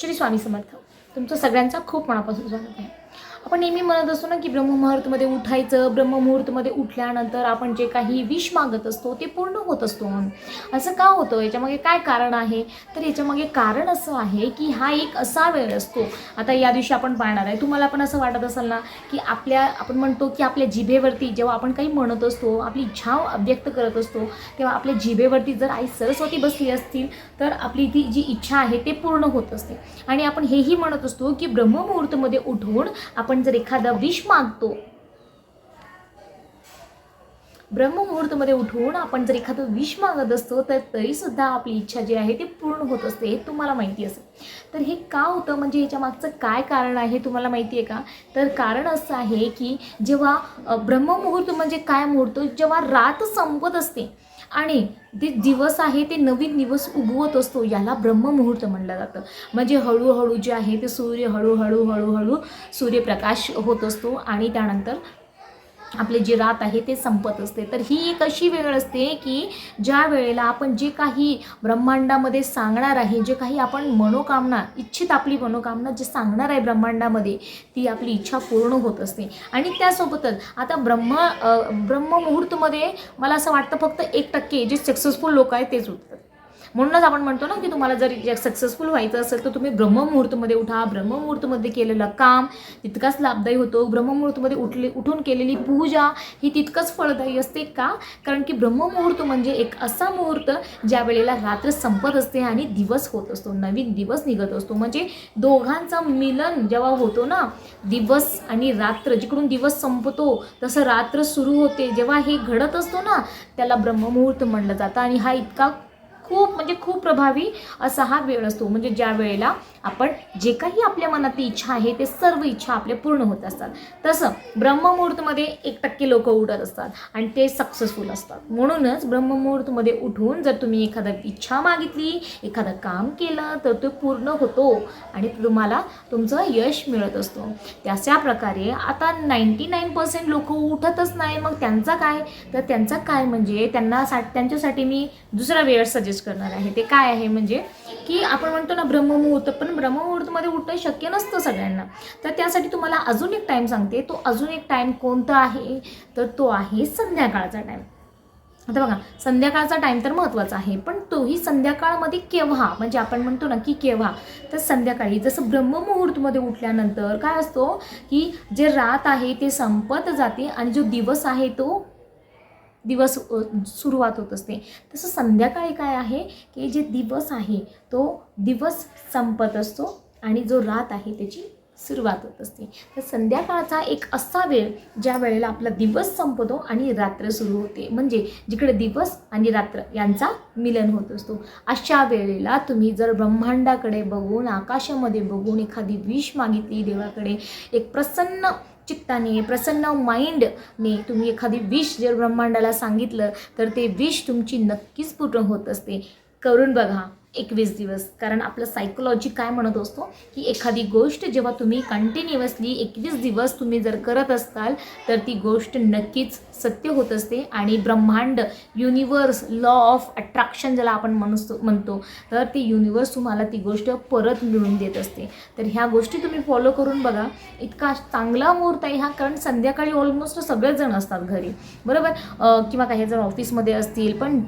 श्री स्वामी समर्थ. तुमचं सगळ्यांचा खूप मनापासून स्वागत आहे. आपण नेहमी म्हणत असतो ना की ब्रह्ममुहूर्तमध्ये उठायचं ब्रह्ममुहूर्तमध्ये उठल्यानंतर आपण जे काही विष मागत असतो ते पूर्ण होत असतो असं का होतं? याच्यामागे काय कारण आहे? तर याच्यामागे कारण असं आहे की हा एक असा वेळ असतो. आता या दिवशी आपण पाहणार आहे. तुम्हाला पण असं वाटत असेल ना की आपल्या आपण म्हणतो की आपल्या जिभेवरती जेव्हा आपण काही म्हणत असतो आपली इच्छा व्यक्त करत असतो तेव्हा आपल्या जिभेवरती जर आई सरस्वती बसली असतील तर आपली ती जी इच्छा आहे ते पूर्ण होत असते. आणि आपण हेही म्हणत असतो की ब्रह्ममुहूर्तमध्ये उठून आपण आपण जर एखादं विष मागतो ब्रह्ममुहूर्तमध्ये उठून आपण जर एखादं विष मागत असतो तर तरीसुद्धा आपली इच्छा जी आहे ती पूर्ण होत असते हे तुम्हाला माहिती असेल. तर हे का होतं? म्हणजे ह्याच्या मागचं काय कारण आहे तुम्हाला माहिती आहे का? तर कारण असं आहे की जेव्हा ब्रह्ममुहूर्त म्हणजे काय मुहूर्त? जेव्हा रात संपत असते आणि ते दिवस आहे ते नवीन दिवस उगवत असतो याला ब्रह्ममुहूर्त म्हणलं जातं. म्हणजे हळूहळू जे आहे ते सूर्य हळूहळू हळूहळू सूर्यप्रकाश होत असतो आणि त्यानंतर आपले जे रात आहे ते संपत असते. तर ही एक अशी वेळ असते की ज्या वेळेला आपण जे काही ब्रह्मांडामध्ये सांगणार आहे जे काही आपण मनोकामना इच्छित आपली मनोकामना जे सांगणार आहे ब्रह्मांडामध्ये ती आपली इच्छा पूर्ण होत असते. आणि त्यासोबतच आता ब्रह्म ब्रह्ममुहूर्तमध्ये मला असं वाटतं फक्त एक टक्के जे सक्सेसफुल लोक आहेत तेच उठतात. म्हणूनच आपण म्हणतो ना की तुम्हाला जर सक्सेसफुल व्हायचं असेल तर तुम्ही ब्रह्ममुहूर्तमध्ये उठा ब्रह्ममुहूर्तमध्ये केलेलं काम तितकाच लाभदायी होतो. ब्रह्ममुहूर्तमध्ये उठले उठून केलेली पूजा ही तितकंच फळदायी असते का? कारण की ब्रह्ममुहूर्त म्हणजे एक असा मुहूर्त ज्या वेळेला रात्र संपत असते आणि दिवस होत असतो नवीन दिवस निघत असतो. म्हणजे दोघांचं मिलन जेव्हा होतो ना दिवस आणि रात्र जिकडून दिवस संपतो तसं रात्र सुरू होते. जेव्हा हे घडत असतो ना त्याला ब्रह्ममुहूर्त म्हणलं जातं. आणि हा इतका खूप म्हणजे खूप प्रभावी असा हा वेळ असतो. म्हणजे ज्या वेळेला आपण जे काही आपल्या मनातली इच्छा आहे ते सर्व इच्छा आपल्या पूर्ण होत असतात. तसं ब्रह्ममुहूर्तमध्ये एक टक्के लोक उठत असतात आणि ते सक्सेसफुल असतात. म्हणूनच ब्रह्ममुहूर्तमध्ये उठून जर तुम्ही एखादं इच्छा मागितली एखादं काम केलं तर ते पूर्ण होतो आणि तुम्हाला तुमचं यश मिळत असतो. त्याच्या प्रकारे आता नाईंटी नाईन पर्सेंट लोक उठतच नाही. मग त्यांचा काय? तर त्यांचा काय म्हणजे त्यांना सा त्यांच्यासाठी मी दुसरा वेळ सजेस्ट करणार आहे. ते काय आहे म्हणजे की आपण म्हणतो ना ब्रह्ममुहूर्त पण ब्रह्ममुहूर्तमध्ये उठणं शक्य नसतं सगळ्यांना. तर त्यासाठी तुम्हाला अजून एक टाईम सांगते. तो अजून एक टाईम कोणता आहे? तर तो आहे संध्याकाळचा टाईम आता बघा संध्याकाळचा टाईम तर महत्त्वाचा आहे पण तोही संध्याकाळमध्ये केव्हा? म्हणजे आपण म्हणतो ना की केव्हा? तर संध्याकाळी जसं ब्रह्ममुहूर्तमध्ये उठल्यानंतर काय असतो की जे रात आहे ते संपत जाते आणि जो दिवस आहे तो दिवस सुरुवात होत असते. तसं संध्याकाळी काय आहे की जे दिवस आहे तो दिवस संपत असतो आणि जो रात आहे त्याची सुरुवात होत असते. तर संध्याकाळचा एक असा वेळ ज्या वेळेला आपला दिवस संपतो आणि रात्र सुरू होते. म्हणजे जिकडे दिवस आणि रात्र यांचा मिलन होत असतो अशा वेळेला तुम्ही जर ब्रह्मांडाकडे बघून आकाशामध्ये बघून एखादी विष मागितली देवाकडे एक प्रसन्न चित्ताने प्रसन्न माइंडने तुम्ही एखादी विश जर ब्रह्मांडाला सांगितलं तर ते विश तुमची नक्कीच पूर्ण होत असते. करून बघा. एकवीस दिवस. कारण आपलं सायकोलॉजी काय म्हणत असतो? की एखादी गोष्ट जेव्हा तुम्ही कंटिन्युअसली एकवीस दिवस तुम्ही जर करत असताल तर ती गोष्ट नक्कीच सत्य होत असते. आणि ब्रह्मांड युनिवर्स लॉ ऑफ अट्रॅक्शन ज्याला आपण म्हणतो म्हणतो तर ती युनिवर्स तुम्हाला ती गोष्ट परत मिळून देत असते. तर ह्या गोष्टी तुम्ही फॉलो करून बघा. इतका चांगला मुहूर्त आहे हा कारण संध्याकाळी ऑलमोस्ट सगळेच जण असतात घरी. बरोबर? किंवा काही जण ऑफिसमध्ये असतील पण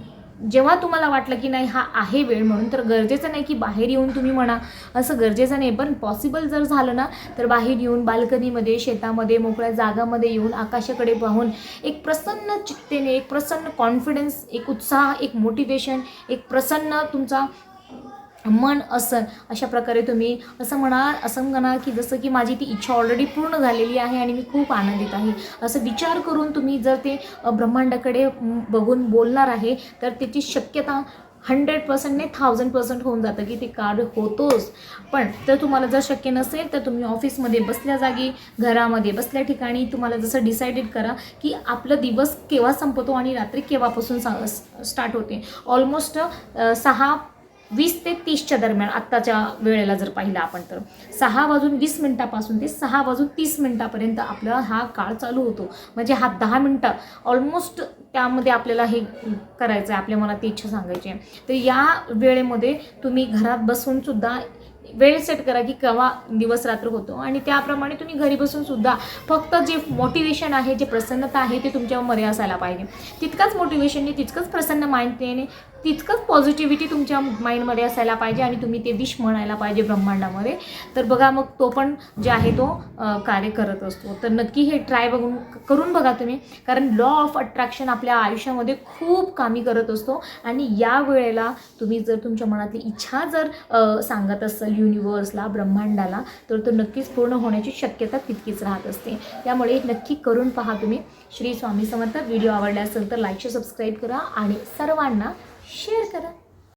जेव्हा तुम्हाला वाटलं की नाही हा आहे वेळ म्हणून तर गरजेचं नाही की बाहेर येऊन तुम्ही म्हणा असं गरजेचं नाही. पण पॉसिबल जर झालं ना तर बाहेर येऊन बाल्कनीमध्ये शेतामध्ये मोकळ्या जागामध्ये येऊन आकाशाकडे पाहून एक प्रसन्न चित्तेने एक प्रसन्न कॉन्फिडन्स एक उत्साह एक मोटिवेशन एक प्रसन्न तुमचा मन असं अशा प्रकारे तुम्ही असं म्हणा असं म्हणा की जसं की माझी ती इच्छा ऑलरेडी पूर्ण झालेली आहे आणि मी खूप आनंदित आहे. असं विचार करून तुम्ही जर ते ब्रह्मांडाकडे बघून बोलणार आहे तर त्याची शक्यता हंड्रेड पर्सेंट नाही थाउजंड पर्सेंट होऊन जातं की ते कार्ड होतोच. पण तर तुम्हाला जर शक्य नसेल तर तुम्ही ऑफिसमध्ये बसल्या जागी घरामध्ये बसल्या ठिकाणी तुम्हाला जसं डिसाइडेड करा की आपलं दिवस केव्हा संपतो आणि रात्री केव्हापासून सा स्टार्ट होते. ऑलमोस्ट सहा वीस ते तीसच्या दरम्यान आत्ताच्या वेळेला जर पाहिलं आपण तर. सहा वाजून वीस मिनटापासून ते सहा वाजून तीस मिनटापर्यंत आपला हा काळ चालू होतो. म्हणजे हा दहा मिनटं ऑलमोस्ट त्यामध्ये आपल्याला हे करायचं आहे आपल्या मनात ती इच्छा सांगायची आहे. तर या वेळेमध्ये तुम्ही घरात बसून सुद्धा वेळ सेट करा की केव्हा दिवस रात्र होतो. आणि त्याप्रमाणे तुम्ही घरी बसून सुद्धा फक्त जे मोटिवेशन आहे जे प्रसन्नता आहे ते तुमच्यामध्ये असायला पाहिजे. तितकाच मोटिवेशनने तितकंच प्रसन्न माइंडने तितकंच पॉझिटिव्हिटी तुमच्या माइंडमध्ये असायला पाहिजे आणि तुम्ही ते विश म्हणायला पाहिजे ब्रह्मांडामध्ये. तर बघा मग तो पण जे आहे तो कार्य करत असतो. तर नक्की हे ट्राय बघून करून बघा तुम्ही. कारण लॉ ऑफ अट्रॅक्शन आपल्या आयुष्यामध्ये खूप कामी करत असतो. आणि या वेळेला तुम्ही जर तुमच्या मनातली इच्छा जर सांगत असाल युनिवर्सला ब्रह्मांडाला तर तो नक्कीच पूर्ण होण्याची शक्यता तितकीच राहत असते. त्यामुळे नक्की करून पहा तुम्ही. श्री स्वामी समर्थ. व्हिडिओ आवडला असेल तर लाईकशे सबस्क्राईब करा आणि सर्वांना शेअर करा.